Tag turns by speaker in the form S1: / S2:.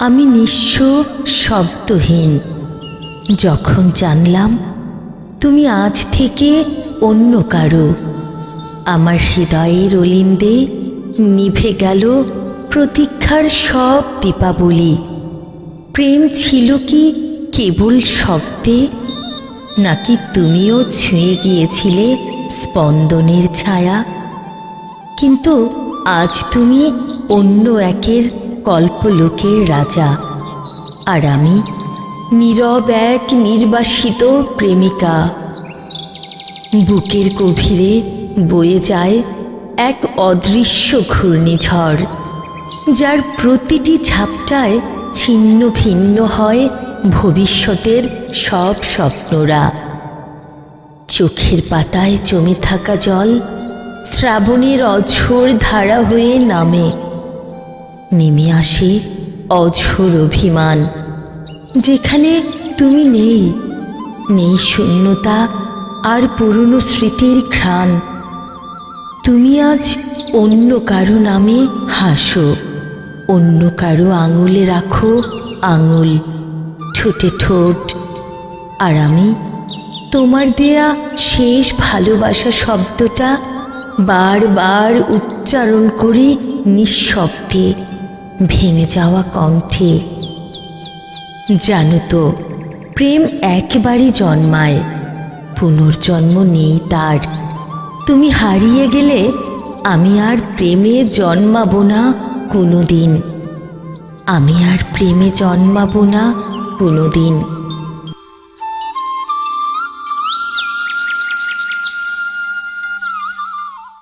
S1: আমি নিঃস্ব শব্দহীন। যখন জানলাম তুমি আজ থেকে অন্য কারও, আমার হৃদয়ের অলিন্দে নিভে গেল প্রতীক্ষার সব দীপাবলি। প্রেম ছিল কি কেবল শব্দে নাকি তুমিও ছুঁয়ে গিয়েছিলে স্পন্দনের ছায়া? কিন্তু আজ তুমি অন্য একের কল্পলোকের রাজা, আর আমি নীরব এক নির্বাসিত প্রেমিকা। বুকের গভীরে বয়ে যায় এক অদৃশ্য ঘূর্ণিঝড়, যার প্রতিটি ঝাপটায় ছিন্ন ভিন্ন হয় ভবিষ্যতের সব স্বপ্নরা। চোখের পাতায় জমে থাকা জল শ্রাবণের অঝোর ধারা হয়ে নামে। নেমে আসে অঝোর অভিমান। যেখানে তুমি নেই নেই শূন্যতা আর পুরনো স্মৃতির ঘ্রাণ। তুমি আজ অন্য কারও নামে হাসো, অন্য কারও আঙুলে রাখো আঙুল। ঠোঁটে ঠোঁট। আর আমি, তোমার দেয়া শেষ ভালোবাসা শব্দটা বারবার উচ্চারণ করি নিঃশব্দে, ভেঙে যাওয়া কণ্ঠে। জানো তো, প্রেম একবারই জন্মায়, পুনর্জন্ম নেই তার। তুমি হারিয়ে গেলে আমি আর প্রেমে জন্মাবো না কোনো দিন আমি আর প্রেমে জন্মাবো না কোনো দিন